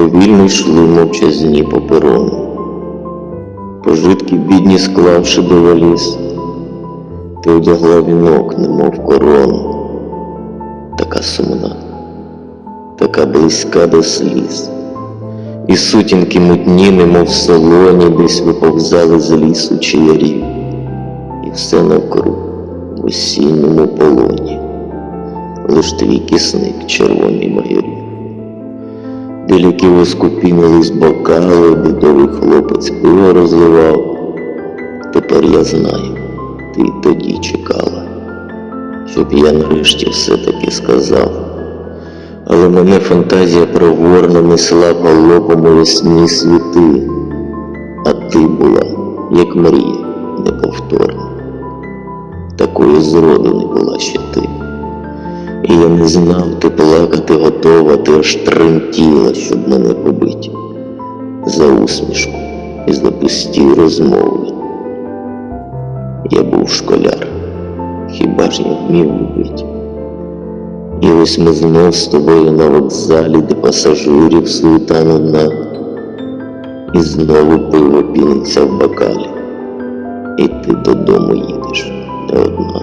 повільно йшли мовчазні по перону. Пожитки бідні склавши до валіз, ти одягла вінок, немов корону, така сумна, така близька до сліз. І сутінки мутні, немов в солоні, десь виповзали з лісу чаярів, і все навкруг в осінньому полоні, лиш твій кисник червоний майорів. Де ліки воскупінились бокали, бідовий хлопець пиво розливав. Тепер я знаю, ти тоді чекала, щоб я нарешті все-таки сказав. Але мене фантазія проворно несла галопом у ясні світи, а ти була, як мрія, неповторна. Такою зроду не була ще ти. І я не знав, ти плакати готова, ти аж тремтіла, щоб мене побить за усмішку і за пусті розмови. Я був школяр, хіба ж я вмів любить? І ось ми знов з тобою на вокзалі, де пасажирів суета нудна, і знову пиво піниться в бокалі, і ти додому їдеш не одна.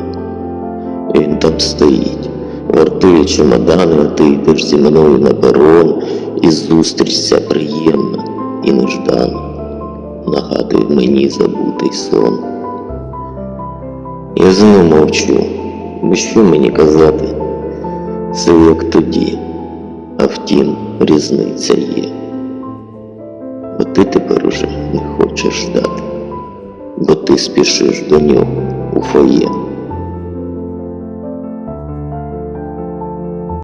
Він там стоїть, вартує чемодани, ти йдеш зі мною на перон, і зустріч ця приємна і неждана, нагадує мені забутий сон. Я знову мовчу, бо що мені казати? Все як тоді, а втім, різниця є. Бо ти тепер уже не хочеш ждати, бо ти спішиш до нього у фоє.